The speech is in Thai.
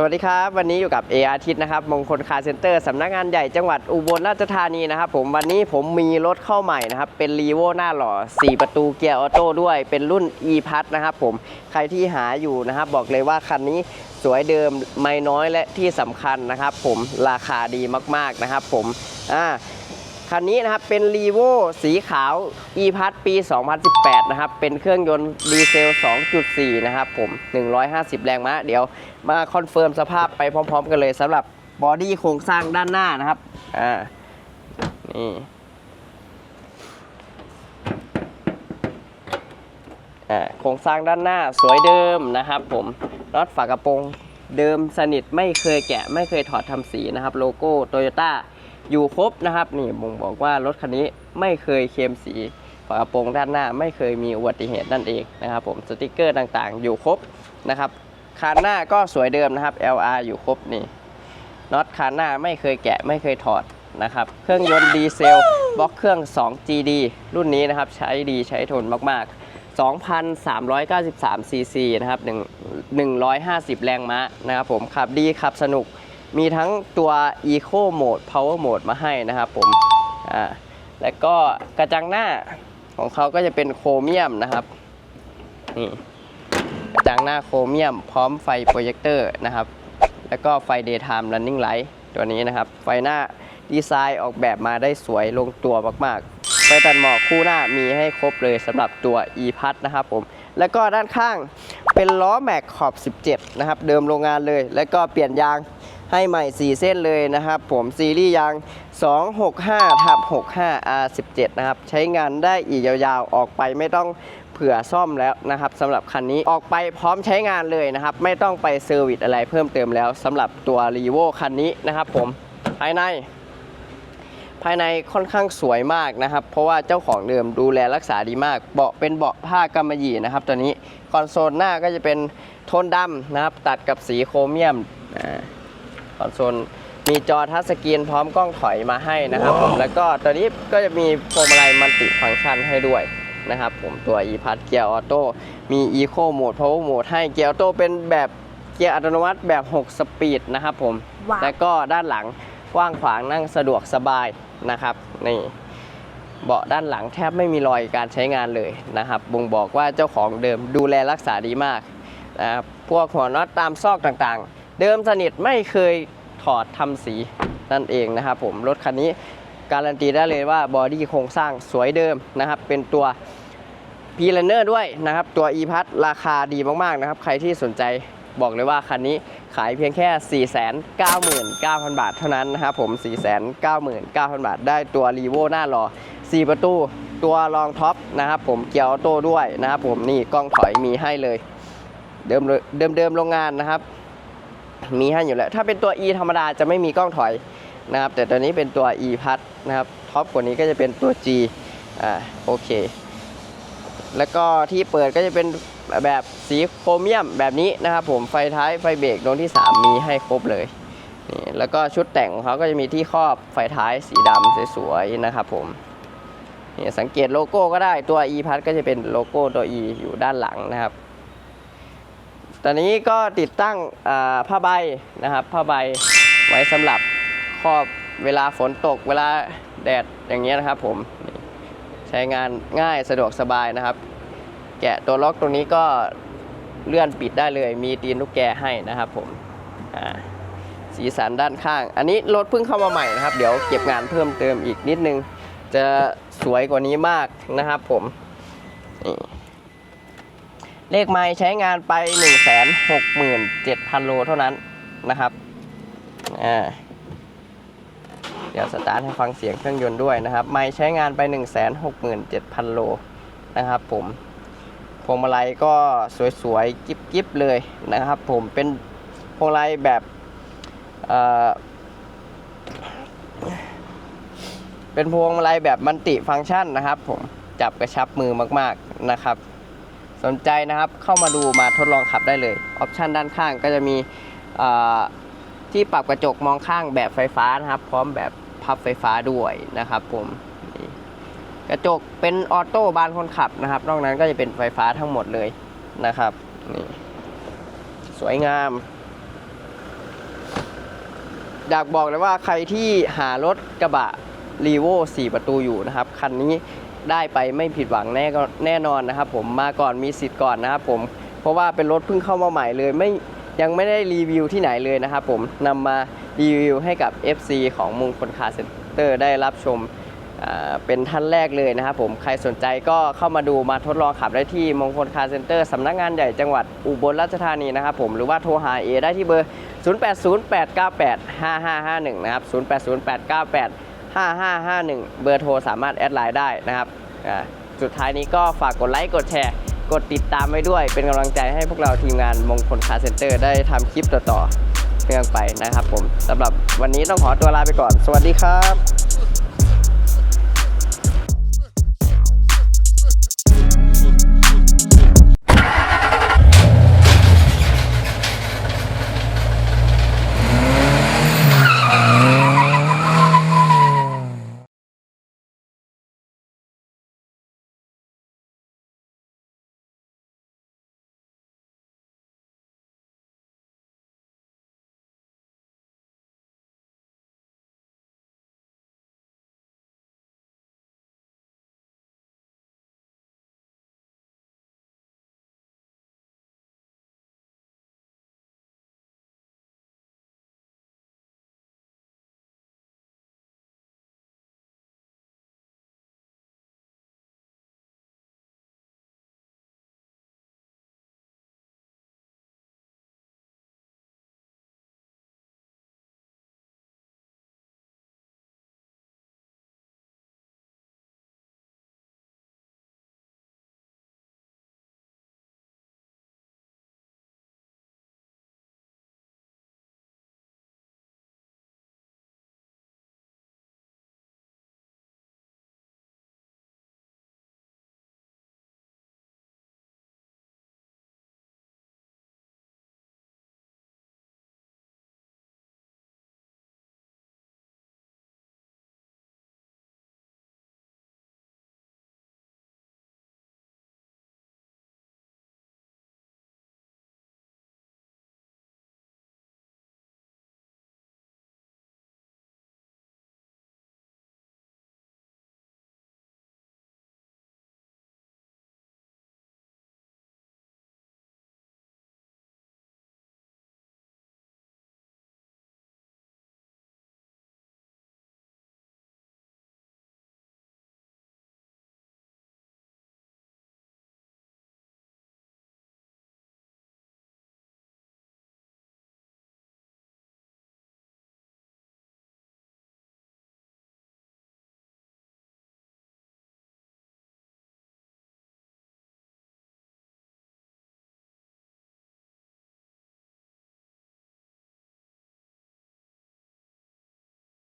สวัสดีครับ วันนี้อยู่กับเออาทิตย์นะครับมงคลคาร์เซ็นเตอร์สำนักงานใหญ่จังหวัดอุบลราชธานีนะครับผมวันนี้ผมมีรถเข้าใหม่นะครับ เป็นรีโวหน้าหล่อ 4 ประตูเกียร์ออโต้ด้วย เป็นรุ่น e p a s นะครับผมใครที่หาอยู่นะครับ บอกเลยว่าคันนี้สวยเดิมไม่น้อยและที่สำคัญนะครับ ผมราคาดีมากๆนะครับ ผมอ่า คันนี้นะครับเป็น r ีโวสีขาว e p a s ปี 2018 นะครับ เป็นเครื่องยนต์ดีเซล 2.4 นะครับผม 150 แรงม้าเดี๋ยวมาคอนเฟิร์มสภาพไปพร้อม ๆ กันเลยสำหรับบอดี้โครงสร้างด้านหน้านะครับ อ่า นี่อ่าโครงสร้างด้านหน้าสวยเดิมนะครับผมน็อตฝากระโปรงเดิมสนิทไม่เคยแกะไม่เคยถอดทำสีนะครับ โลโก้โตโยต้า อยู่ครบนะครับนี่บ่งบอกว่ารถคันนี้ไม่เคยเคลมสีฝากระโปรงด้านหน้าไม่เคยมีอุบัติเหตุนั่นเองนะครับผมสติกเกอร์ต่างๆ อยู่ครบนะครับคานหน้าก็สวยเดิมนะครับ LR อยู่ครบนี่น็อตคานหน้าไม่เคยแกะไม่เคยถอดนะครับเครื่องยนต์ดีเซลบล็อกเครื่อง 2GD รุ่นนี้นะครับใช้ดีใช้ทนมากๆ2,393ซีซีนะครับ1 150 แรงม้านะครับผมขับดีขับสนุก มีทั้งตัว Eco Mode Power Mode มาให้นะครับผมอ่าแล้วก็กระจังหน้าของเขาก็จะเป็นโครเมียมนะครับนี่กระจังหน้าโครเมียม พร้อมไฟโปรเจคเตอร์นะครับ แล้วก็ไฟ Daytime Running Light ตัวนี้นะครับ ไฟหน้าดีไซน์ออกแบบมาได้สวยลงตัวมากๆ ไฟตัดหมอกคู่หน้ามีให้ครบเลยสำหรับตัว e p a s นะครับผม แล้วก็ด้านข้างเป็นล้อแม็กขอบ 17 นะครับ เดิมโรงงานเลย แล้วก็เปลี่ยนยาง ให้ใหม่ 4 เส้นเลยนะครับ ผมซีรีส์ยาง 265ทับ65 R17 นะครับ ใช้งานได้อีกยาวๆ ออกไปไม่ต้องเผื่อซ่อมแล้วนะครับสำหรับคันนี้ออกไปพร้อมใช้งานเลยนะครับ ไม่ต้องไปเซอร์วิสอะไรเพิ่มเติมแล้วสำหรับตัว r ีโวคันนี้นะครับผมภายในภายในค่อนข้างสวยมากนะครับ เพราะว่าเจ้าของเดิมดูแลรักษาดีมาก เบาะเป็นเบาะผ้ากำมะหยี่นะครับ ตัวนี้คอนโซลหน้าก็จะเป็นโทนดำนะครับ ตัดกับสีโครเมียมอ่า คอนโซลมีจอทัชสกรีนพร้อมกล้องถอยมาให้นะครับผมแล้วก็ตัวนี้ก็จะมีพวงมาลัยมัลติฟังก์ชันให้ด้วยนะครับผมตัว e p a s เกียร์ออโต้มี Eco Mode Power Mode ให้เกียร์ออโต้เป็นแบบเกียร์อัตโนมัติแบบ 6 สปีดนะครับผมว้าวแล้วก็ด้านหลังกว้างขวางนั่งสะดวกสบายนะครับนี่เบาะด้านหลังแทบไม่มีรอยการใช้งานเลยนะครับบ่งบอกว่าเจ้าของเดิมดูแลรักษาดีมากนะครับพวกหัวน็อตตามซอกต่างๆ เดิมสนิทไม่เคยถอดทำสีนั่นเองนะครับผมรถคันนี้การันตีได้เลยว่าบอดี้โครงสร้างสวยเดิมนะครับ เป็นตัวพีเลนเนอร์ด้วยนะครับ ตัว e p a s ราคาดีมาก ๆ นะครับ ใครที่สนใจบอกเลยว่าคันนี้ขายเพียงแค่ 499,000 บาทเท่านั้นนะครับผม 499,000 บาท ได้ตัว r ีโวหน้าหล่อ4 ประตู ตัวรองท็อปนะครับผมเกียร์ออโต้ด้วยนะครับผมนี่กล้องถอยมีให้เลย เดิมเดิมเดิมโรงงานนะครับ มีให้อยู่แล้ว ถ้าเป็นตัว e ธรรมดาจะไม่มีกล้องถอยนะครับ แต่ตัวนี้เป็นตัว e p a s นะครับ ท็อปกว่านี้ก็จะเป็นตัว G อ่า โอเค แล้วก็ที่เปิดก็จะเป็นแบบสีโครเมียมแบบนี้นะครับผม ไฟท้าย ไฟเบรกดวงที่ 3 มีให้ครบเลย นี่ แล้วก็ชุดแต่งของเขาก็จะมีที่ครอบไฟท้ายสีดำสวยๆนะครับผมนี่สังเกตโลโก้ก็ได้ ตัว e p a s ก็จะเป็นโลโก้ตัว e อยู่ด้านหลังนะครับ อนนี้ก็ติดตั้งผ้าใบนะครับผ้าใบไว้สำหรับครอบเวลาฝนตกเวลาแดดอย่างเงี้ยนะครับผมใช้งานง่ายสะดวกสบายนะครับ แกะตัวล็อกตรงนี้ก็เลื่อนปิดได้เลย มีตีนลูกแกให้นะครับผมสีสันด้านข้าง อันนี้รถเพิ่งเข้ามาใหม่นะครับ เดี๋ยวเก็บงานเพิ่มเติมอีกนิดนึง จะสวยกว่านี้มากนะครับผมนี่ เลขไม้ใช้งานไป 167,000 โลเท่านั้นนะครับอ่าเดี๋ยวสตาร์ทให้ฟังเสียงเครื่องยนต์ด้วยนะครับ ไม่ใช้งานไป 167,000 โลนะครับผมพวงมาลัยก็สวยๆกิ๊บๆเลยนะครับผมเป็นพวงมาลัยแบบเอ่อเป็นพวงมาลัยแบบมัลติฟังก์ชันนะครับผมจับกระชับมือมากๆนะครับ สนใจนะครับเข้ามาดูมาทดลองขับได้เลย ออปชันด้านข้างก็จะมีที่ปรับกระจกมองข้างแบบไฟฟ้านะครับ พร้อมแบบพับไฟฟ้าด้วยนะครับผมกระจกเป็นออโต้บานคนขับนะครับ นอกนั้นก็จะเป็นไฟฟ้าทั้งหมดเลยนะครับนี่สวยงาม อยากบอกเลยว่าใครที่หารถกระบะรีโว4 ประตูอยู่นะครับ คันนี้ ได้ไปไม่ผิดหวังแน่ก็แน่นอนนะครับ ผมมาก่อนมีสิทธิ์ก่อนนะครับผมเพราะว่าเป็นรถเพิ่งเข้ามาใหม่เลยไม่ยังไม่ได้รีวิวที่ไหนเลยนะครับผมนำมารีวิวให้กับ FC ของมงคลคาร์เซ็นเตอร์ได้รับชมเป็นท่านแรกเลยนะครับผมใครสนใจก็เข้ามาดูมาทดลองขับได้ที่มงคลคาร์เซ็นเตอร์สำนักงานใหญ่จังหวัดอุบลราชธานีนะครับผมหรือว่าโทรหาเอได้ที่เบอร์ 0808985551 นะครับ 080898 5551 เบอร์โทรสามารถแอดไลน์ได้นะครับ สุดท้ายนี้ก็ฝากกดไลค์กดแชร์ กดติดตามไว้ด้วย เป็นกำลังใจให้พวกเราทีมงานมงคลคาเซ็นเตอร์ได้ทำคลิปต่อๆเนื่องไปนะครับผมสำหรับวันนี้ต้องขอตัวลาไปก่อน สวัสดีครับ